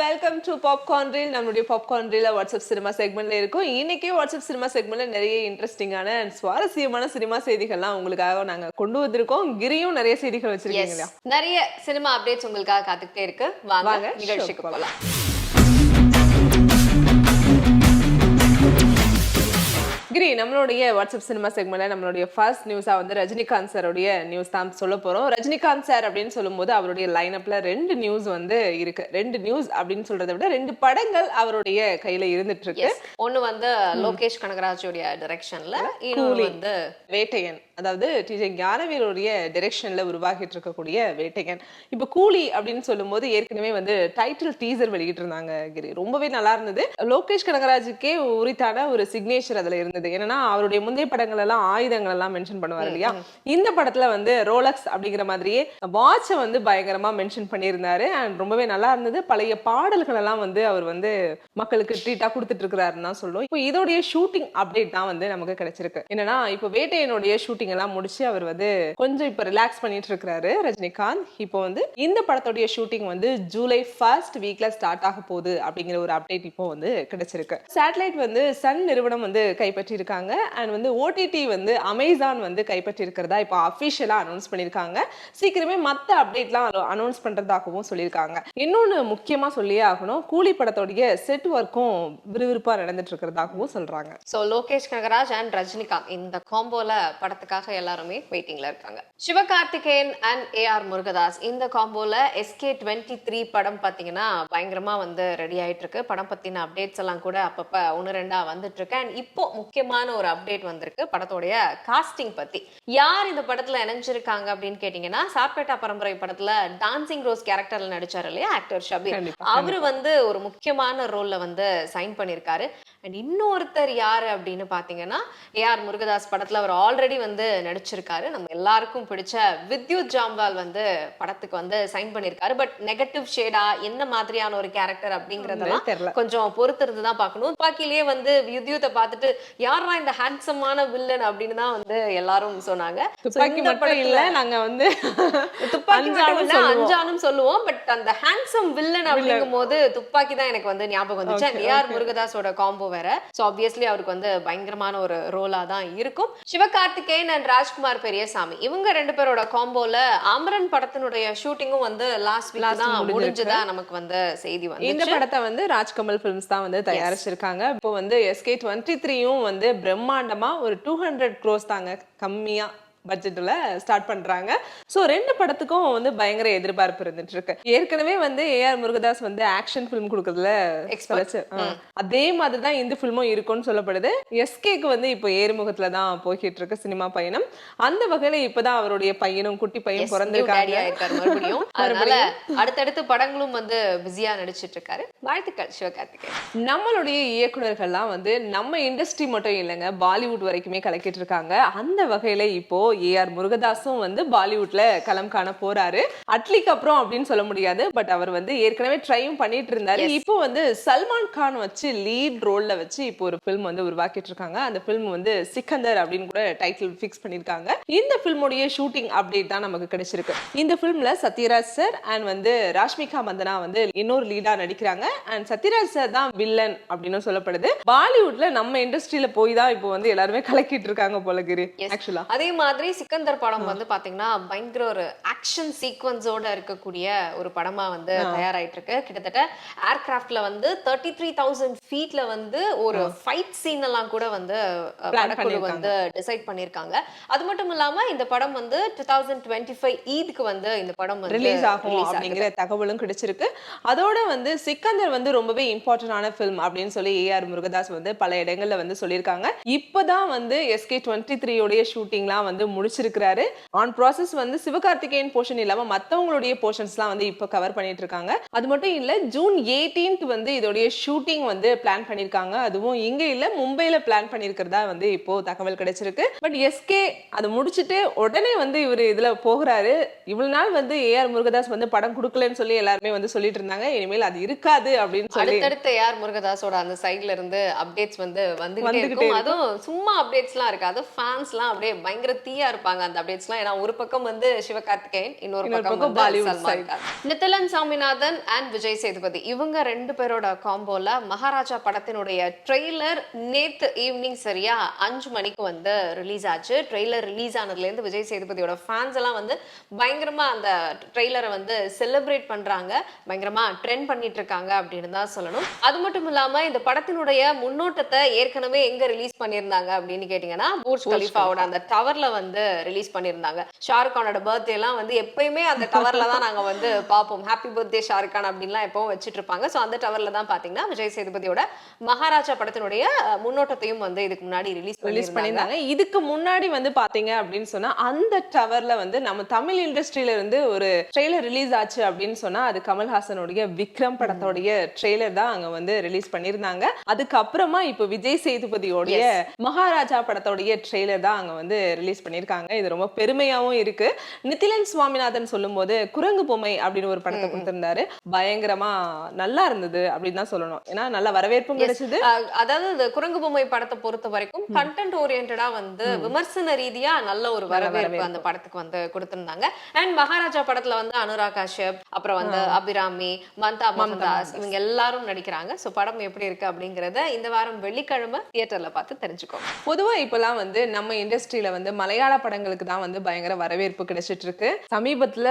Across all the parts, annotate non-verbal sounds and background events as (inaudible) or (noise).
Welcome to popcorn reel நம்மளுடைய popcorn ரீல WhatsApp cinema செக்மெண்ட்ல இருக்கும். இன்னைக்கே வாட்ஸ்அப் சினிமா செக்மெண்ட்ல நிறைய இன்ட்ரெஸ்டிங்கான சுவாரஸ்யமான சினிமா செய்திகள்லாம் உங்களுக்காக நாங்க கொண்டு வந்திருக்கோம். கிரியும் நிறைய செய்திகள். வச்சிருக்கீங்க நிறைய சினிமா அப்டேட்ஸ் உங்களுக்காக காத்துக்கிட்டே இருக்கு. வாங்க, நிகழ்ச்சிக்கு போகலாம் கிரி நம்மளுடைய வாட்ஸ்அப் சினிமா செக்மெண்ட்ல நம்மளுடைய ஃபர்ஸ்ட் நியூஸா வந்து ரஜினிகாந்த் சாருடைய நியூஸ் தான் சொல்ல போறோம். ரஜினிகாந்த் சார் அப்படின்னு சொல்லும்போது அவருடைய லைனப்ல ரெண்டு நியூஸ் வந்து இருக்கு. ரெண்டு நியூஸ் அப்படின்னு சொல்றதை விட ரெண்டு படங்கள் அவருடைய கையில இருந்துட்டு இருக்கு. ஒன்னு வந்து லோகேஷ் கனகராஜோடைய டைரக்ஷன்ல இன்னொரு வந்து வேட்டையன். அதாவது டிஜே ஞானவேலுடைய டைரக்ஷன்ல உருவாகிட்டு இருக்கக்கூடிய வேட்டையன். இப்போ கூலி அப்படின்னு சொல்லும்போது ஏற்கனவே வந்து டைட்டில் டீசர் வெளியிட்டு இருந்தாங்க கிரி. ரொம்பவே நல்லா இருந்தது. லோகேஷ் கனகராஜுக்கே உரித்தான ஒரு சிக்னேச்சர் அதுல இருந்தது. என்னன்னா அவருடைய முந்தைய படங்கள் எல்லாம் ஆயுதங்கள் எல்லாம் மென்ஷன் பண்ணுவார் இல்லையா? இந்த படத்துல வந்து ரோலக்ஸ் அப்படிங்கிற மாதிரியே வாட்சை வந்து பயங்கரமா மென்ஷன் பண்ணியிருந்தாரு. அண்ட் ரொம்பவே நல்லா இருந்தது. பழைய பாடல்கள் எல்லாம் வந்து அவர் வந்து மக்களுக்கு ட்ரீட்டா கொடுத்துட்டு இருக்கிறாருன்னு தான் சொல்லுவோம் இப்போ இதோடைய ஷூட்டிங் அப்டேட் தான் வந்து நமக்கு கிடைச்சிருக்கு. என்னன்னா இப்போ வேட்டையனுடைய ஷூட்டிங் எல்லாம் முடிச்சு அவர் வந்து கொஞ்சம் இப்போ ரிலாக்ஸ் பண்ணிட்டு இருக்கிறாரு ரஜினிகாந்த். இப்போ வந்து இந்த படத்துடைய ஷூட்டிங் வந்து ஜூலை ஃபர்ஸ்ட் வீக்ல ஸ்டார்ட் ஆக போகுது அப்படிங்கிற ஒரு அப்டேட் இப்போ வந்து கிடைச்சிருக்கு. சேட்டலைட் வந்து சன் நிறுவனம் வந்து கைப்பற்றி இருக்காங்க அண்ட் வந்து ஓடிடி வந்து அமேசான் வந்து கைப்பற்றி இருக்கிறதா இப்போ அஃபிஷியலா அனௌன்ஸ் பண்ணியிருக்காங்க. சீக்கிரமே மற்ற அப்டேட்லாம் அனௌன்ஸ் பண்றதாகவும் சொல்லியிருக்காங்க. இன்னொன்னு முக்கியமா சொல்லியே ஆகணும். கூலி படத்தோடைய செட் ஒர்க்கும் விறுவிறுப்பா நடந்துட்டு இருக்கிறதாகவும் சொல்றாங்க. சோ லோகேஷ் கனகராஜ் அண்ட் ரஜினிகாந்த் இந்த காம்போல படத்துக்காக எல்லாருமே வெயிட்டிங்ல இருக்காங்க. Sivakarthikeyan and A R Murugadoss இந்த காம்போல எஸ்கே டுவெண்ட்டி த்ரீ படம் பாத்தீங்கன்னா பயங்கரமா வந்து ரெடி ஆயிட்டு இருக்கு. படம் பத்தின அப்டேட்ஸ் எல்லாம் கூட அப்பப்ப ஒன்று ரெண்டா வந்துட்டு இருக்கு. அண்ட் இப்போ முக்கியமான ஒரு அப்டேட் வந்திருக்கு படத்தோடைய காஸ்டிங் பத்தி. யார் இந்த படத்துல இணைஞ்சிருக்காங்க அப்படின்னு கேட்டீங்கன்னா சாப்பேட்டா பரம்பரை படத்துல டான்சிங் ரோஸ் கேரக்டர்ல நடிச்சாரு இல்லையா? ஆக்டர் ஷபீர் அவரு வந்து ஒரு முக்கியமான ரோல்ல வந்து சைன் பண்ணியிருக்காரு அண்ட் இன்னொருத்தர் யாரு அப்படின்னு பாத்தீங்கன்னா ஏஆர் முருகதாஸ் படத்துல அவர் ஆல்ரெடி வந்து நடிச்சிருக்காரு. நம்ம எல்லாருக்கும் பிடிச்ச வித்யுத் ஜாம்வால் வந்து படத்துக்கு வந்து சைன் பண்ணியிருக்காரு பட் நெகட்டிவ் ஷேடா என்ன மாதிரியான ஒரு கேரக்டர் அப்படிங்கறதெல்லாம் கொஞ்சம் பொறுத்திருந்து தான் பார்க்கணும். வந்து வித்யுத்தை பார்த்துட்டு யாரா இந்த ஹேண்ட்ஸமான வில்லன் அப்படின்னு தான் வந்து எல்லாரும் சொன்னாங்க. துப்பாக்கி மட்டும் இல்ல நாங்க வந்து துப்பாக்கி. அஞ்சானும் சொல்லுவோம். பட் அந்த ஹேண்ட்ஸம் வில்லன் அப்படிங்கும் போது துப்பாக்கி தான் எனக்கு வந்து ஞாபகம் வந்துச்சு. Okay, ஏஆர் முருகதாஸோட காம்போ வேற. சோ ஆப்வியஸ்லி அவருக்கு வந்து பயங்கரமான ஒரு ரோலா தான் இருக்கும். சிவகார்த்திகேயன் அண்ட் ராஜ்குமார் பெரியசாமி. இவங்க ரெண்டு பேரோட காம்போல அமரன் படத்தினுடைய ஷூட்டிங்கும் வந்து லாஸ்ட் வீக் தான். முடிஞ்சதா நமக்கு வந்து செய்தி இந்த வந்து படத்தை வந்து ராஜ்கமல் ஃபிலிம்ஸ் தான் வந்து தயாரிச்சிருக்காங்க. இப்போ வந்து எஸ்கே டுவெண்ட்டி த்ரீயும் வந்து பிரம்மாண்டமா ஒரு டூ ஹண்ட்ரட் க்ரோஸ் தாங்க கம்மியா பட்ஜெட்ல ஸ்டார்ட் பண்றாங்க. சோ ரெண்டு படத்துக்கும் வந்து பயங்கர எதிர்பார்ப்பு இருந்துட்டு இருக்கு ஏற்கனவே வந்து ஏஆர் முருகதாஸ் வந்து ஆக்ஷன் ஃபிலிம் கொடுக்கறதுல. ஆ. அதே மாதிரி தான் இந்த ஃபிலிமும் இருக்கும்னு சொல்லப்படுது. எஸ்கேக்கு வந்து இப்போ ஏறுமுகத்துல தான் போய்கிட்டு இருக்கு சினிமா பயணம். அந்த வகையில இப்பதான் அவருடைய பையனும் குட்டி பையன் ஆயிருக்காரு (laughs) மறுபடியும். அதனால அடுத்தடுத்து படங்களும் வந்து பிஸியா நடிச்சிட்டு இருக்காரு வாழ்த்துக்கள் சிவகார்த்திகேயன். நம்மளுடைய இயக்குனர்கள்லாம் வந்து நம்ம இண்டஸ்ட்ரி மட்டும் இல்லைங்க பாலிவுட் வரைக்குமே கலக்கிட்டு இருக்காங்க அந்த வகையில இப்போ ஏஆர் முருகதாஸும் வந்து பாலிவுட்ல களம் காண போறாரு. அட்லிக்கு அப்புறம் அப்படின்னு சொல்ல முடியாது. பட் அவர் வந்து ஏற்கனவே ட்ரையும் பண்ணிட்டு இருந்தாரு. இப்போ வந்து சல்மான் கான் வச்சு லீட் ரோல்ல வச்சு இப்போ ஒரு ஃபில்ம் வந்து உருவாக்கிட்டு இருக்காங்க அந்த ஃபில்ம் வந்து சிக்கந்தர் அப்படின்னு கூட டைட்டில் ஃபிக்ஸ் பண்ணிருக்காங்க. இந்த ஃபில்முடைய ஷூட்டிங் அப்டேட் தான் நமக்கு கிடைச்சிருக்கு. இந்த ஃபில்ம்ல சத்யராஜ் சார் அண்ட் வந்து ராஷ்மிகா மந்தனா வந்து இன்னொரு லீடா நடிக்கிறாங்க. அண்ட் சத்யராஜ் சார் தான் வில்லன் அப்படின்னு சொல்லப்படுது. பாலிவுட்ல நம்ம இண்டஸ்ட்ரியில போய் தான் இப்போ வந்து எல்லாருமே கலக்கிட்டு இருக்காங்க போல கிரி. ஆக்சுவலா அதே மாதிரி சிக்கந்தர் படம் வந்து பாத்தீங்கன்னா பயங்கர ஒரு ஆக்ஷன் சீக்வன்ஸோட இருக்கக்கூடிய ஒரு படமா வந்து தயாராயிட்டு இருக்கு கிட்டத்தட்ட ஏர்கிராஃப்ட்ல வந்து தேர்ட்டி த்ரீ தௌசண்ட் ஃபீட்ல வந்து ஒரு ஃபைட் சீன் எல்லாம் கூட வந்து படக்குழு. வந்து டிசைட் பண்ணிருக்காங்க அது மட்டும் இல்லாம இந்த படம் வந்து டூ தௌசண்ட் டுவெண்ட்டி ஃபைவ் ஈதுக்கு வந்து இந்த படம் ரிலீஸ் ஆகும். அப்படிங்கிற தகவலும் கிடைச்சிருக்கு. அதோட வந்து சிக்கந்தர் வந்து ரொம்பவே இம்பார்ட்டன்டான ஃபிலிம் அப்படின்னு சொல்லி ஏஆர் முருகதாஸ் வந்து பல இடங்கள்ல வந்து சொல்லியிருக்காங்க. இப்பதான் வந்து எஸ்கே டுவெண்ட்டி த்ரீயோடைய ஷூட்டிங்லாம் வந்து முடிச்சிருக்கிறாரு. ஆன் ப்ராசஸ் வந்து சிவகார்த்திகேயன் போர்ஷன் இல்லாம மத்தவங்களுடைய போர்ஷன்ஸ்லாம் வந்து இப்போ கவர் பண்ணிட்டு இருக்காங்க. அது மட்டும் இல்ல ஜூன் 18th வந்து இதோடைய ஷூட்டிங் வந்து பிளான் பண்ணிருக்காங்க. அதுவும் இங்க இல்ல மும்பைல பிளான் பண்ணிருக்கிறதா வந்து இப்போ தகவல் கிடைச்சிருக்கு. பட் எஸ்கே அதை முடிச்சிட்டு உடனே வந்து இவர் இதுல போகிறாரு. இவ்வளவு நாள் வந்து ஏஆர் முருகதாஸ் வந்து படம் கொடுக்கலன்னு சொல்லி எல்லாருமே வந்து சொல்லிட்டு இருந்தாங்க. இனிமேல் அது இருக்காது அப்படின்னு சொல்லி அடுத்தடுத்து ஏஆர் முருகதாஸோட அந்த சைடுல இருந்து அப்டேட்ஸ் வந்து இருக்கும். அதுவும் சும்மா அப்டேட்ஸ்லாம் இருக்காது. ஃபேன்ஸ்லாம் அப்படியே பயங்கர தீ ஜாலியா இருப்பாங்க அந்த அப்டேட்ஸ்லாம். ஏன்னா ஒரு பக்கம் வந்து சிவகார்த்திகேயன் இன்னொரு பக்கம் சல்மான் நித்திலன் சாமிநாதன் அண்ட் விஜய் சேதுபதி இவங்க ரெண்டு பேரோட காம்போல மகாராஜா படத்தினுடைய ட்ரெய்லர் நேத்து ஈவினிங் சரியா அஞ்சு மணிக்கு வந்து ரிலீஸ் ஆச்சு. ட்ரெய்லர் ரிலீஸ் ஆனதுல இருந்து விஜய் சேதுபதியோட ஃபேன்ஸ் எல்லாம் வந்து பயங்கரமா அந்த ட்ரெய்லரை வந்து செலிப்ரேட் பண்றாங்க. பயங்கரமா ட்ரெண்ட் பண்ணிட்டு இருக்காங்க அப்படின்னு தான் சொல்லணும். அது மட்டும் இல்லாம இந்த படத்தினுடைய முன்னோட்டத்தை ஏற்கனவே எங்க ரிலீஸ் பண்ணியிருந்தாங்க அப்படின்னு கேட்டீங்கன்னா பூர்ஜ் கலிஃபாவோட அந்த டவர்ல வந்து ரிலீஸ் பண்ணியிருந்தாங்க. ஷாருக் கானோட பர்த்டே எல்லாம் வந்து எப்பயுமே அந்த டவர்ல தான் நாங்க வந்து பார்ப்போம். ஹாப்பி பர்த்டே ஷாருக் கான் அப்படின்லாம் எப்பவும் வச்சுட்டு இருப்பாங்க. ஸோ அந்த டவர்ல தான் பாத்தீங்கன்னா விஜய் சேதுபதியோட மகாராஜா படத்தினுடைய முன்னோட்டத்தையும் வந்து இதுக்கு முன்னாடி ரிலீஸ் ரிலீஸ் பண்ணியிருந்தாங்க. இதுக்கு முன்னாடி வந்து பாத்தீங்க அப்படின்னு சொன்னா அந்த டவர்ல வந்து நம்ம தமிழ் இண்டஸ்ட்ரியில இருந்து ஒரு ட்ரெய்லர் ரிலீஸ் ஆச்சு அப்படின்னு சொன்னா அது கமல்ஹாசனுடைய விக்ரம் படத்தோடைய ட்ரெய்லர் தான் அங்க வந்து ரிலீஸ் பண்ணியிருந்தாங்க. அதுக்கப்புறமா இப்போ விஜய் சேதுபதியோடைய மகாராஜா படத்தோடைய ட்ரெய்லர் தான் அங்க வந்து ரிலீஸ் பண்ணியிருக்காங்க. இது ரொம்ப பெருமையாவும் இருக்கு. நித்திலன் சுவாமிநாதன் சொல்லும்போது குரங்கு பொம்மை அப்படின்னு ஒரு படத்தை கொடுத்திருந்தாரு. பயங்கரமா நல்லா இருந்தது அப்படின்னு தான் சொல்லணும். ஏன்னா நல்ல வரவேற்பும் கிடைச்சது. அதாவது இந்த குரங்கு பொம்மை படத்தை பொறுத்த வரைக்கும் கண்டென்ட் ஓரியன்டா வந்து விமர்சன ரீதியா நல்ல ஒரு வரவேற்பு அந்த படத்துக்கு வந்து கொடுத்திருந்தாங்க. அண்ட் மகாராஜா படத்துல வந்து அனுராக் காஷ்யப் அப்புறம் வந்து அபிராமி மம்தா மோகன்தாஸ் இவங்க எல்லாரும் நடிக்கிறாங்க. சோ படம் எப்படி இருக்கு அப்படிங்கறத இந்த வாரம் வெள்ளிக்கிழமை தியேட்டர்ல பார்த்து தெரிஞ்சுக்கோ பொதுவா இப்பெல்லாம் வந்து நம்ம இண்டஸ்ட்ரியில வந்து மலையாள படங்களுக்கு தான் வந்து பயங்கர வரவேற்பு கிடைச்சிட்டு இருக்கு சமீபத்துல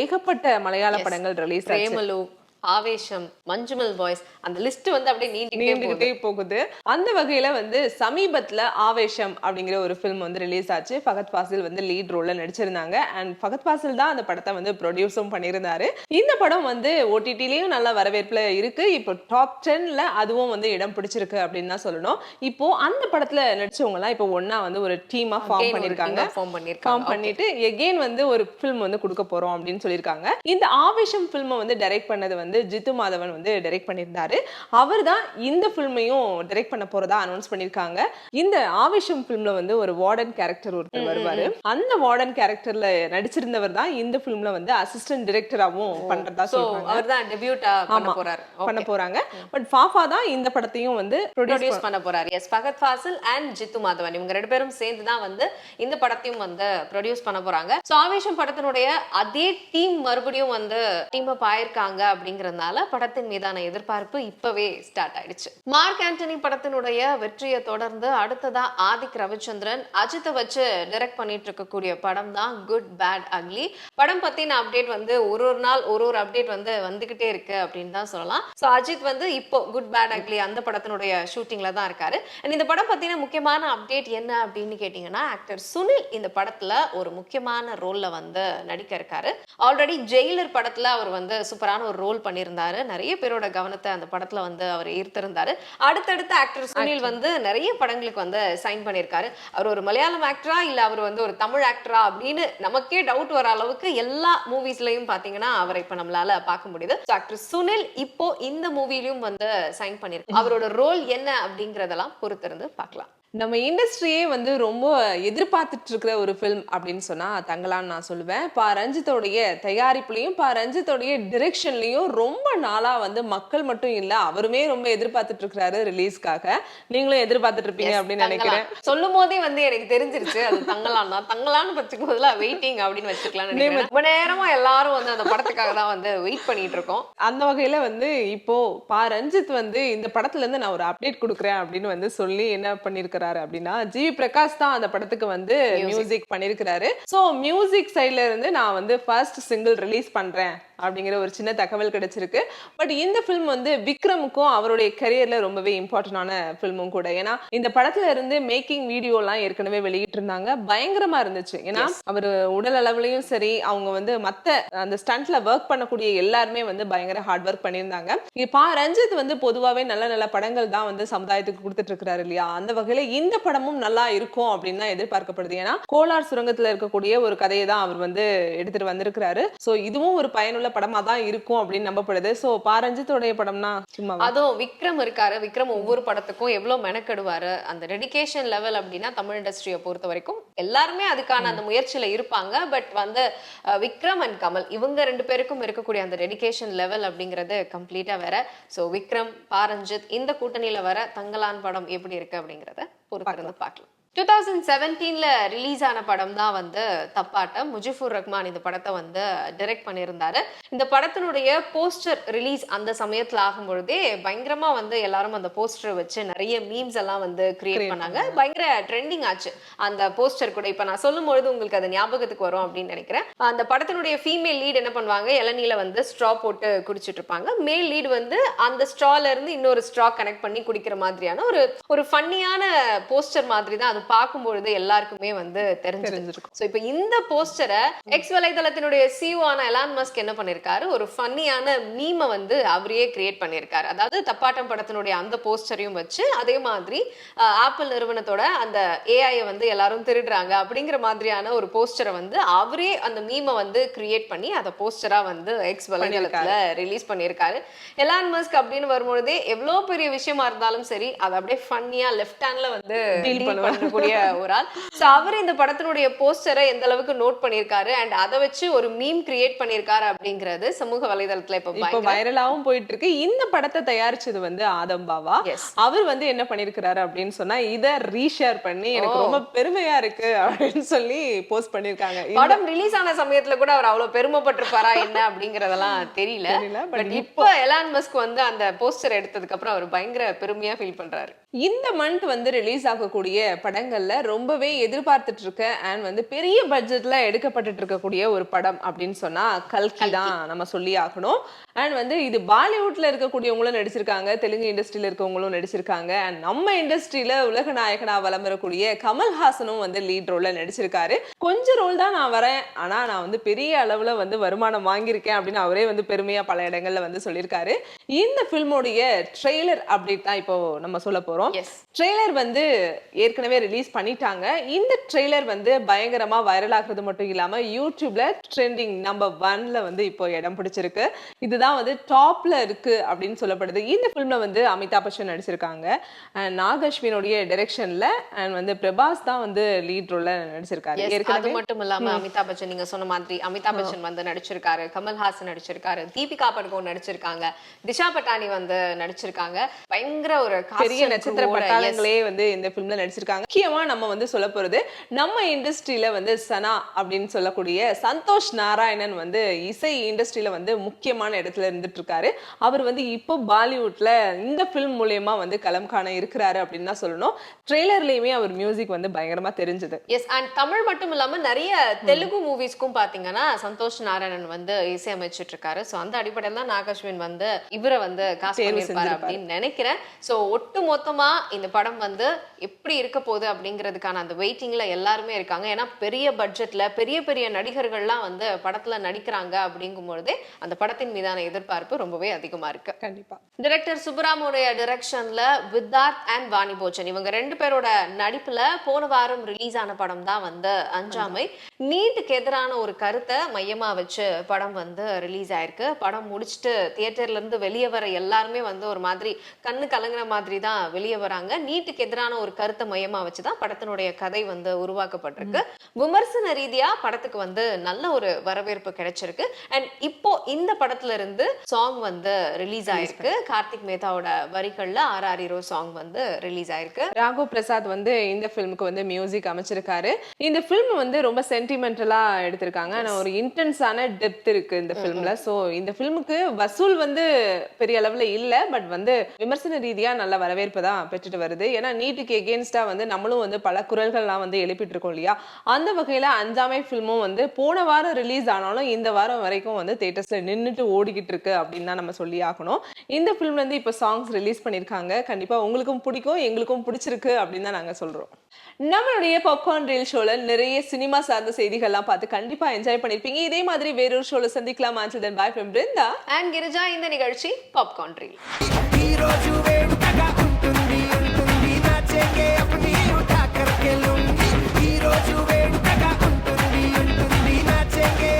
ஏகப்பட்ட மலையாள. படங்கள் ரிலீஸ் பிரேமலு ஆவேசம் மஞ்சுமல் பாய்ஸ் அந்த லிஸ்ட் வந்து அப்படியே நீண்டுகிட்டே போகுது. அந்த வகையில வந்து சமீபத்துல ஆவேஷம் அப்படிங்கிற ஒரு ஃபிலிம் வந்து ரிலீஸ் ஆச்சு. ஃபகத் ஃபாசில் வந்து லீட் ரோல்ல நடிச்சிருந்தாங்க. அண்ட் ஃபகத் ஃபாசில் தான் அந்த படத்தை வந்து ப்ரொடியூஸும் பண்ணியிருந்தாரு. இந்த படம் வந்து ஓடிடிலையும் நல்ல வரவேற்புல இருக்கு. இப்போ டாப் டென்ல அதுவும் வந்து இடம் பிடிச்சிருக்கு அப்படின்னு தான் சொல்லணும். இப்போ அந்த படத்துல நடிச்சவங்க எல்லாம் இப்போ ஒண்ணா வந்து ஒரு டீமா ஃபார்ம் பண்ணிருக்காங்க ஃபார்ம் பண்ணிருக்காங்க ஃபார்ம் பண்ணிட்டு எகெயின் வந்து ஒரு ஃபில்ம் வந்து கொடுக்க போறோம் அப்படின்னு சொல்லியிருக்காங்க. இந்த ஆவேஷம் ஃபில்மை வந்து டைரக்ட் பண்ணது வந்து ஜித்து மாதவன் வந்து டைரக்ட் பண்ணியிருந்தாரு. அவர் தான் இந்த ஃபில்மையும் டைரக்ட் பண்ண போறதா அனௌன்ஸ் பண்ணியிருக்காங்க. இந்த ஆவேஷம் ஃபில்ம்ல வந்து ஒரு வார்டன் கேரக்டர் ஒருத்தர் வருவாரு. அந்த வார்டன் கேரக்டர்ல நடிச்சிருந்தவர் தான் இந்த ஃபில்ம்ல வந்து அசிஸ்டன்ட் டைரக்டராகவும் பண்றதா சொல்றாங்க. அவர் தான் டெபியூட்டா பண்ண போறாரு. பண்ண போறாங்க. பட் ஃபாஃபா தான் இந்த படத்தையும் வந்து ப்ரொடியூஸ் பண்ண போறாரு. எஸ் ஃபகத் ஃபாசில் அண்ட் ஜித்து மாதவன் இவங்க ரெண்டு பேரும் சேர்ந்து தான் வந்து இந்த படத்தையும் வந்து ப்ரொடியூஸ் பண்ண போறாங்க. சோ ஆவேஷம் படத்தினுடைய அதே டீம் மறுபடியும் வந்து டீம் அப் ஆயிருக்காங்க அப்படிங்கறதுனால படத்தின் மீதான எதிர்பார்ப்பு இப்பவே ஸ்டார்ட் ஆயிடுச்சு. மார்க் ஆண்டனி படத்தினுடைய வெற்றியை தொடர்ந்து அடுத்ததா ஆதிக் ரவிச்சந்திரன் அஜித்தை வச்சு டைரக்ட் பண்ணிட்டு இருக்கக்கூடிய படம் தான் குட் பேட் அக்லி படம் பத்தின அப்டேட் வந்து ஒரு ஒரு நாள் ஒரு ஒரு அப்டேட் வந்து வந்துகிட்டே இருக்கு அப்படின்னு தான் சொல்லலாம். சோ அஜித் வந்து இப்போ குட் பேட் அக்லி அந்த படத்தினுடைய ஷூட்டிங்ல தான் இருக்காரு. அண்ட் இந்த படம் பத்தின முக்கியமான அப்டேட் என்ன அப்படின்னு கேட்டீங்கன்னா ஆக்டர் சுனில் இந்த படத்துல ஒரு முக்கியமான ரோல்ல வந்து நடிக்க இருக்காரு. ஆல்ரெடி ஜெயிலர் படத்துல அவர் வந்து சூப்பரான ஒரு ரோல் பண்ணியிருந்தாரு. நிறைய பேரோட கவனத்தை அந்த படத்துல வந்து அவர் ஈர்த்திருந்தாரு. அடுத்தடுத்த ஆக்டர் சுனில் வந்து நிறைய படங்களுக்கு வந்து சைன் பண்ணியிருக்காரு. அவர் ஒரு மலையாளம் ஆக்டரா இல்ல அவர் வந்து ஒரு தமிழ் ஆக்டரா அப்படின்னு நமக்கே டவுட் வர அளவுக்கு எல்லா மூவிஸ்லயும் பாத்தீங்கன்னா அவரை இப்ப நம்மளால பார்க்க முடியுது. ஆக்டர் சுனில் இப்போ இந்த மூவிலையும் வந்து சைன் பண்ணிருக்கு அவரோட ரோல் என்ன அப்படிங்கறதெல்லாம் பொறுத்திருந்து பார்க்கலாம். நம்ம இண்டஸ்ட்ரியே வந்து ரொம்ப எதிர்பார்த்துட்டு இருக்கிற ஒரு ஃபிலிம் அப்படின்னு சொன்னா தங்கலான்னு நான் சொல்லுவேன். பா. ரஞ்சித்தோடைய தயாரிப்புலையும் பா. ரஞ்சித்தோடைய டிரெக்ஷன்லயும் ரொம்ப நாளா வந்து மக்கள் மட்டும் இல்ல அவருமே ரொம்ப எதிர்பார்த்துட்டு இருக்கிறாரு ரிலீஸ்க்காக நீங்களும் எதிர்பார்த்துட்டு இருப்பீங்க அப்படின்னு நினைக்கிறேன். சொல்லும் போதே வந்து எனக்கு தெரிஞ்சிருச்சு அது தங்கலான் தான். தங்கலான்னு வச்சுக்கும் போதுல வெயிட்டிங் அப்படின்னு வச்சுக்கலாம்னு நினைக்கிறேன். ரொம்ப நேரமா எல்லாரும் வந்து அந்த படத்துக்காக தான் வந்து வெயிட் பண்ணிட்டு இருக்கோம் அந்த வகையில வந்து இப்போ பா. ரஞ்சித் வந்து இந்த படத்துல இருந்து நான் ஒரு அப்டேட் கொடுக்குறேன் அப்படின்னு வந்து சொல்லி என்ன பண்ணிருக்கிறாரு அப்படின்னா ஜி பிரகாஷ் தான் அந்த படத்துக்கு வந்து மியூசிக் பண்ணிருக்கிறாரு. சோ மியூசிக் சைட்ல இருந்து நான் வந்து ஃபர்ஸ்ட் சிங்கிள் ரிலீஸ் பண்றேன். அப்படிங்கிற ஒரு சின்ன தகவல் கிடைச்சிருக்கு. பட் இந்த ஃபிலிம் வந்து விக்ரமுக்கும் அவருடைய கரியர்ல ரொம்பவே இம்பார்ட்டன்டான ஃபில்மும் கூட. ஏன்னா இந்த படத்துல இருந்து மேக்கிங் வீடியோலாம் ஏற்கனவே வெளியிட்டு இருந்தாங்க பயங்கரமா இருந்துச்சு. ஏன்னா அவர் உடல் அளவுலயும் சரி அவங்க வந்து மத்த அந்த ஸ்டண்ட்ல ஒர்க் பண்ணக்கூடிய எல்லாருமே வந்து பயங்கர ஹார்ட் ஒர்க் பண்ணியிருந்தாங்க. பா ரஞ்சித் வந்து பொதுவாவே நல்ல நல்ல படங்கள் தான் வந்து சமுதாயத்துக்கு கொடுத்துட்டு இருக்காரு இல்லையா? அந்த வகையில இந்த படமும் நல்லா இருக்கும் அப்படின்னு தான் எதிர்பார்க்கப்படுது. ஏன்னா கோலார் சுரங்கத்துல இருக்கக்கூடிய ஒரு கதையை தான் அவர் வந்து எடுத்துட்டு வந்திருக்கிறாரு. சோ இதுவும் ஒரு பயனுள்ள படமா தான் இருக்கும் அப்படின்னு நம்பப்படுது. சோ பா ரஞ்சித்தோடைய படம்னா சும்மா அதுவும் விக்ரம் இருக்காரு. விக்ரம் ஒவ்வொரு படத்துக்கும் எவ்வளவு மெனக்கெடுவாரு? அந்த டெடிகேஷன் லெவல் அப்படின்னா தமிழ் இண்டஸ்ட்ரியை பொறுத்த வரைக்கும் எல்லாருமே அதுக்கான அந்த முயற்சியில இருப்பாங்க. பட் வந்து விக்ரம் அண்ட் கமல் இவங்க ரெண்டு பேருக்கும் இருக்கக்கூடிய அந்த டெடிகேஷன் லெவல் அப்படிங்கிறது கம்ப்ளீட்டா வேற. சோ விக்ரம் பாரஞ்சித் இந்த கூட்டணியில வர தங்கலான் படம் எப்படி இருக்கு அப்படிங்கறத பொறுத்திருந்து பார்க்கலாம். டூ தௌசண்ட் செவன்டீன்ல ரிலீஸ் ஆன படம் தான் வந்து தப்பாட்டம். முஜிபுர் ரஹ்மான் இந்த படத்தை வந்து டைரக்ட் பண்ணியிருந்தாரு. இந்த படத்தினுடைய போஸ்டர் ரிலீஸ் அந்த சமயத்துல ஆகும் பொழுதே பயங்கரமா வந்து எல்லாரும் அந்த போஸ்டர் வச்சு நிறைய மீம்ஸ் எல்லாம் வந்து கிரியேட் பண்ணாங்க. பயங்கர ட்ரெண்டிங் ஆச்சு அந்த போஸ்டர் கூட. இப்ப நான் சொல்லும் பொழுது உங்களுக்கு அது ஞாபகத்துக்கு வரும் அப்படின்னு நினைக்கிறேன். அந்த படத்தினுடைய ஃபீமேல் லீட் என்ன பண்ணுவாங்க? இளநீல வந்து ஸ்ட்ரா போட்டு குடிச்சிட்டு இருப்பாங்க. மேல் லீட் வந்து அந்த ஸ்ட்ரால இருந்து இன்னொரு ஸ்ட்ரா கனெக்ட் பண்ணி குடிக்கிற மாதிரியான ஒரு ஒரு ஃபன்னியான போஸ்டர் மாதிரி தான் அது பார்க்கும்பொழுது எல்லாருக்குமே வந்து தெரிஞ்சு தெரிஞ்சிருக்கும். சோ இப்போ இந்த போஸ்டரை எக்ஸ் வலைதளத்தினுடைய சிஓ ஆன எலான் மஸ்க் என்ன பண்ணிருக்காரு? ஒரு ஃபன்னியான மீமை வந்து அவரே கிரியேட் பண்ணியிருக்காரு அதாவது தப்பாட்டம் படத்தினுடைய அந்த போஸ்டரையும் வச்சு அதே மாதிரி ஆப்பிள் நிறுவனத்தோட அந்த ஏஐ வந்து எல்லாரும் திருடுறாங்க அப்படிங்கிற மாதிரியான ஒரு போஸ்டரை வந்து அவரே அந்த மீமை வந்து கிரியேட் பண்ணி அதை போஸ்டரா வந்து எக்ஸ் வலைதளத்துல ரிலீஸ் பண்ணியிருக்காரு எலான் மஸ்க் அப்படின்னு வரும்பொழுதே எவ்வளவு பெரிய விஷயமா இருந்தாலும் சரி அதை அப்படியே ஃபன்னியா லெஃப்ட் ஹேண்ட்ல வந்து பண்ணக்கூடிய ஒரு ஆள். சோ அவர் இந்த படத்தினுடைய போஸ்டரை எந்த அளவுக்கு நோட் பண்ணிருக்காரு அண்ட் அதை வச்சு ஒரு மீம் கிரியேட் பண்ணிருக்காரு அப்படிங்கிறது சமூக வலைதளத்துல இப்ப வைரலாவும் போயிட்டு இருக்கு இந்த படத்தை தயாரிச்சது வந்து ஆதம் Yes. அவர் வந்து என்ன பண்ணிருக்கிறாரு அப்படின்னு சொன்னா இத ரீஷேர் பண்ணி எனக்கு. ரொம்ப பெருமையா இருக்கு அப்படின்னு சொல்லி போஸ்ட் பண்ணிருக்காங்க படம் ரிலீஸ் ஆன சமயத்துல கூட அவர் அவ்வளவு பெருமைப்பட்டிருப்பாரா என்ன அப்படிங்கறதெல்லாம் தெரியல. பட் இப்போ எலான் மஸ்க் வந்து அந்த போஸ்டர் எடுத்ததுக்கு அப்புறம் அவர் பயங்கர பெருமையா ஃபீல் பண்றாரு. இந்த மந்த் வந்து ரிலீஸ் ஆகக்கூடிய படங்கள்ல ரொம்பவே எதிர்பார்த்துட்டு இருக்க அண்ட் வந்து பெரிய பட்ஜெட்ல எடுக்கப்பட்டுட்டு இருக்கக்கூடிய ஒரு படம் அப்படின்னு சொன்னா கல்கி தான் நம்ம சொல்லி ஆகணும். அண்ட் வந்து இது பாலிவுட்ல இருக்கக்கூடியவங்களும் நடிச்சிருக்காங்க தெலுங்கு இண்டஸ்ட்ரியில இருக்கவங்களும் நடிச்சிருக்காங்க. அண்ட் நம்ம இண்டஸ்ட்ரியில உலக நாயகனா வலம் வரக்கூடிய கமல்ஹாசனும் வந்து லீட் ரோல்ல நடிச்சிருக்காரு. கொஞ்சம் ரோல் தான் நான் வரேன். ஆனா நான் வந்து பெரிய அளவுல வந்து வருமானம் வாங்கியிருக்கேன் அப்படின்னு அவரே வந்து பெருமையா பல இடங்கள்ல வந்து சொல்லியிருக்காரு. இந்த ஃபில்மோடைய ட்ரெய்லர் அப்டேட் தான் இப்போ நம்ம சொல்ல போறோம். ட்ரெய்லர் வந்து ஏற்கனவே ரிலீஸ் பண்ணிட்டாங்க. இந்த ட்ரெய்லர் வந்து பயங்கரமா வைரல் ஆகுறது மட்டும் இல்லாம யூடியூப்ல ட்ரெண்டிங் நம்பர் ஒன்ல வந்து இப்போ இடம் பிடிச்சிருக்கு. இதுதான் வந்து டாப்ல இருக்கு அப்படின்னு சொல்லப்படுது. இந்த ஃபிலிம்ல வந்து அமிதாப் பச்சன் நடிச்சிருக்காங்க. நாகஸ்வினுடைய டைரக்ஷன்ல அண்ட் வந்து பிரபாஸ் தான் வந்து லீட் ரோல்ல நடிச்சிருக்காரு. அது மட்டும் இல்லாம அமிதாப் பச்சன் நீங்க சொன்ன மாதிரி அமிதாப் பச்சன் வந்து நடிச்சிருக்காரு. கமல்ஹாசன் நடிச்சிருக்காரு. தீபிகா படுகோன் நடிச்சிருக்காங்க. திஷா பட்டானி வந்து நடிச்சிருக்காங்க. பயங்கர ஒரு பெரிய நட்சத்திர. பட்டாளங்களே வந்து இந்த ஃபிலிம்ல நடிச்சிருக்காங்க. முக்கியமா நம்ம வந்து சொல்ல போறது நம்ம இண்டஸ்ட்ரியில வந்து சனா அப்படின்னு சொல்லக்கூடிய சந்தோஷ் நாராயணன் வந்து இசை இண்டஸ்ட்ரியில வந்து முக்கியமான இடத்துல இருந்துட்டு இருக்காரு அவர் வந்து இப்போ பாலிவுட்ல இந்த ஃபிலிம் மூலியமா வந்து களம் காண இருக்கிறாரு அப்படின்னு தான் சொல்லணும். ட்ரெய்லர்லயுமே அவர் மியூசிக் வந்து பயங்கரமா தெரிஞ்சது. எஸ் அண்ட் தமிழ் மட்டும் இல்லாம நிறைய தெலுங்கு மூவிஸ்க்கும் பாத்தீங்கன்னா சந்தோஷ் நாராயணன் வந்து இசையமைச்சிட்டு இருக்காரு சோ அந்த அடிப்படையில தான் நாகஸ்வின் வந்து இவரை வந்து காசு செஞ்சிருப்பாரு. அப்படின்னு நினைக்கிறேன். சோ ஒட்டு மொத்தமா இந்த படம் வந்து எப்படி இருக்க போகுது அப்படிங்கிறதுக்கான அந்த வெயிட்டிங்ல எல்லாருமே இருக்காங்க. ஏன்னா பெரிய பட்ஜெட்ல பெரிய பெரிய நடிகர்கள்லாம் வந்து படத்துல நடிக்கிறாங்க அப்படிங்கும்பொழுதே அந்த படத்தின் மீதான எதிர்பார்ப்பு ரொம்பவே அதிகமா இருக்கு. கண்டிப்பா. டிரெக்டர் சுப்ராமுடைய டிரெக்ஷன்ல வித்தார்த் அண்ட் வாணி போச்சன் இவங்க ரெண்டு பேரோட நடிப்புல போன வாரம் ரிலீஸ் ஆன படம் தான் வந்து அஞ்சாமை. நீட்டுக்கு எதிரான ஒரு கருத்தை மையமா வச்சு படம் வந்து ரிலீஸ் ஆயிருக்கு. படம் முடிச்சுட்டு தியேட்டர்ல இருந்து வெளியே வர எல்லாருமே வந்து ஒரு மாதிரி கண்ணு கலங்குற மாதிரி தான் வெளியே வராங்க. நீட்டுக்கு எதிரான ஒரு கருத்தை மையமா வச்சு தான் படத்தினுடைய கதை வந்து உருவாக்கப்பட்டிருக்கு. விமர்சன ரீதியா படத்துக்கு வந்து நல்ல ஒரு வரவேற்பு கிடைச்சிருக்கு. அண்ட் இப்போ இந்த படத்துல இருந்து சாங் வந்து ரிலீஸ் ஆயிருக்கு. கார்த்திக் மேத்தாவோட வரிகள்ல ஆர் ஆர் ஹீரோ சாங் வந்து ரிலீஸ் ஆயிருக்கு. ராகவ் பிரசாத் வந்து இந்த ஃபிலிமுக்கு வந்து மியூசிக் அமைச்சிருக்காரு. இந்த ஃபிலிம் வந்து ரொம்ப சென்டிமெண்டலா எடுத்திருக்காங்க. ஆனா ஒரு இன்டென்ஸான டெப்த் இருக்கு இந்த ஃபிலிம்ல சோ இந்த ஃபிலிமுக்கு வசூல் வந்து பெரிய அளவுல இல்ல. பட் வந்து விமர்சன ரீதியா நல்ல வரவேற்பு தான் பெற்றுட்டு வருது. ஏன்னா நீட்டுக்கு எகேன்ஸ்டா வந்து நம்மளும் வந்து பல குரல்கள்லாம் வந்து எழுப்பிட்டு இருக்கோம் இல்லையா? அந்த வகையில் அஞ்சாமை ஃபில்மும் வந்து போன வாரம் ரிலீஸ் ஆனாலும் இந்த வாரம் வரைக்கும் வந்து தேட்டர்ஸில் நின்றுட்டு ஓடிக்கிட்டு இருக்கு அப்படின்னு தான் நம்ம சொல்லி ஆகணும். இந்த ஃபிலிம்லேருந்து இப்போ சாங்ஸ் ரிலீஸ் பண்ணியிருக்காங்க. கண்டிப்பாக உங்களுக்கும் பிடிக்கும் எங்களுக்கும் பிடிச்சிருக்கு அப்படின்னு தான் நாங்கள் சொல்கிறோம் நம்மளுடைய பாப்கார்ன் ரீல் ஷோவில் நிறைய சினிமா சார்ந்த செய்திகள்லாம் பார்த்து கண்டிப்பாக என்ஜாய் பண்ணியிருப்பீங்க இதே மாதிரி வேறொரு ஷோவில் சந்திக்கலாம். Ansal then bye from Brinda and Girija இந்த நிகழ்ச்சி பாப்கார்ன் ரீல் లేకే అప్పుడు ఉఠా కర్కెలుంది ఈ రోజు వేడుకగా ఉంటుంది ఉంటుంది. నాచేకే